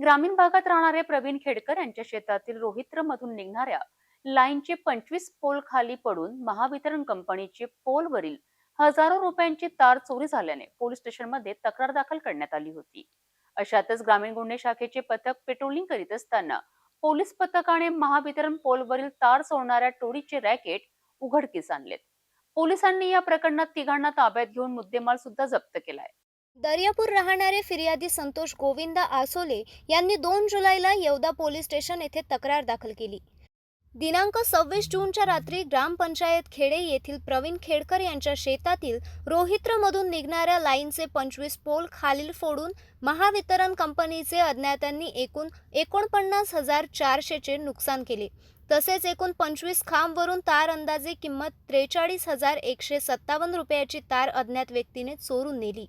ग्रामीण भागात राहणारे प्रवीण खेडकर यांच्या शेतातील रोहित्र मधून निघणाऱ्या लाईनचे पंचवीस पोल खाली पडून महावितरण कंपनीचे पोलवरील हजारो रुपयांची तार चोरी झाल्याने पोलीस स्टेशनमध्ये तक्रार दाखल करण्यात आली होती. अशातच ग्रामीण गुन्हे शाखेचे पथक पेट्रोलिंग करीत असताना पोलीस पथकाने महावितरण पोलवरील तार चोरणाऱ्या टोळीचे रॅकेट उघडकीस आणलेत. पोलिसांनी या प्रकरणात तिघांना ताब्यात घेऊन मुद्देमाल सुद्धा जप्त केलाय. दर्यापूर राहणारे फिर्यादी संतोष गोविंदा आसोले यांनी दोन जुलैला येवदा पोलीस स्टेशन येथे तक्रार दाखल केली. दिनांक सव्वीस जूनच्या रात्री ग्रामपंचायत खेडे येथील प्रवीण खेडकर यांच्या शेतातील रोहित्रमधून निघणाऱ्या लाईनचे पंचवीस पोल खालील फोडून महावितरण कंपनीचे अज्ञातांनी एकूण एकोणपन्नास हजार चारशेचे नुकसान केले. तसेच एकूण पंचवीस खांबवरून तार अंदाजे किंमत त्रेचाळीस हजार एकशे सत्तावन्न रुपयाची तार अज्ञात व्यक्तीने चोरून नेली.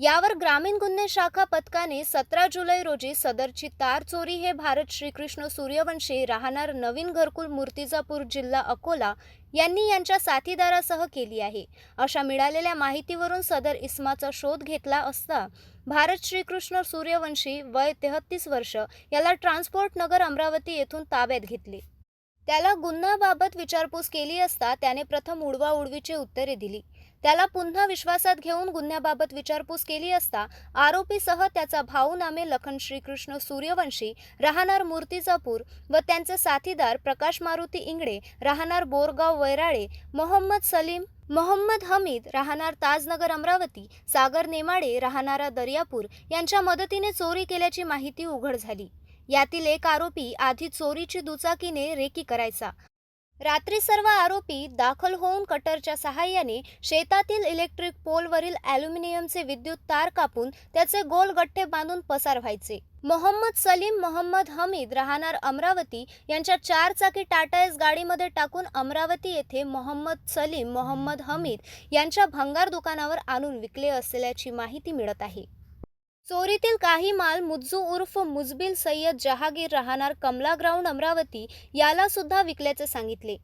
यावर ग्रामीण गुन्हे शाखा पथकाने सतरा जुलै रोजी सदरची तार चोरी हे भारत श्रीकृष्ण सूर्यवंशी राहणार नवीन घरकुल मूर्तिजापूर जिल्हा अकोला यांनी यांच्या साथीदारासह केली आहे. अशा मिळालेल्या माहितीवरून सदर इस्माचा शोध घेतला असता भारत श्रीकृष्ण सूर्यवंशी वय तेहतीस वर्ष याला ट्रान्सपोर्ट नगर अमरावती येथून ताब्यात घेतले. त्याला गुन्ह्याबाबत विचारपूस केली असता त्याने प्रथम उडवाउडवीची उत्तरे दिली. त्याला पुन्हा विश्वासात घेऊन गुन्ह्याबाबत विचारपूस केली असता आरोपीसह त्याचा भाऊ नामे लखन श्रीकृष्ण सूर्यवंशी राहणार मूर्तिजापूर व त्यांचे साथीदार प्रकाश मारुती इंगडे राहणार बोरगाव वैराळे मोहम्मद सलीम मोहम्मद हमीद राहणार ताजनगर अमरावती सागर नेमाडे राहणारा दर्यापूर यांच्या मदतीने चोरी केल्याची माहिती उघड झाली. यातील एक आरोपी आधी चोरीची दुचाकीने रेकी करायचा. रात्री सर्व आरोपी दाखल होऊन कटरच्या सहाय्याने शेतातील इलेक्ट्रिक पोलवरील ॲल्युमिनियमचे विद्युत तार कापून त्याचे गोल गठ्ठे बांधून पसार व्हायचे. मोहम्मद सलीम मोहम्मद हमीद राहणार अमरावती यांच्या चार चाकी टाटा एस गाडीमध्ये टाकून अमरावती येथे मोहम्मद सलीम मोहम्मद हमीद यांच्या भंगार दुकानावर आणून विकले असल्याची माहिती मिळत आहे. चोरीतील काही माल मुज्जू उर्फ मुजबिल सय्यद जहागीर राहणार कमला ग्राउंड अमरावती याला सुद्धा विकल्याचे सांगितले.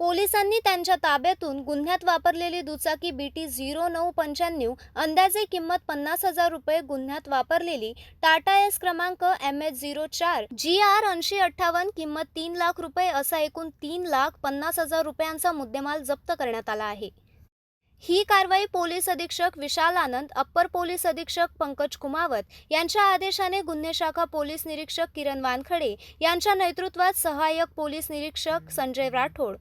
पोलिसांनी त्यांच्या ताब्यातून गुन्ह्यात वापरलेली दुचाकी बी टी झिरो नऊ पंच्याण्णव अंदाजे किंमत पन्नास हजार रुपये गुन्ह्यात वापरलेली टाटा एस क्रमांक एम एच झिरो चार जी आर ऐंशी अठ्ठावन्न किंमत तीन लाख रुपये असा एकूण तीन लाख पन्नास हजार रुपयांचा मुद्देमाल जप्त करण्यात आला आहे. ही कारवाई पोलीस अधीक्षक विशाल आनंद अप्पर पोलीस अधीक्षक पंकज कुमावत यांच्या आदेशाने गुन्हे शाखा पोलीस निरीक्षक किरण वानखडे यांच्या नेतृत्वात सहाय्यक पोलीस निरीक्षक संजय राठोड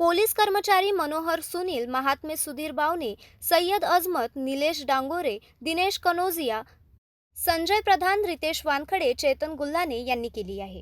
पोलीस कर्मचारी मनोहर सुनील महात्मे सुधीर बावने सय्यद अजमत निलेश डांगोरे दिनेश कनोजिया संजय प्रधान रितेश वानखडे चेतन गुल्हाने यांनी केली आहे.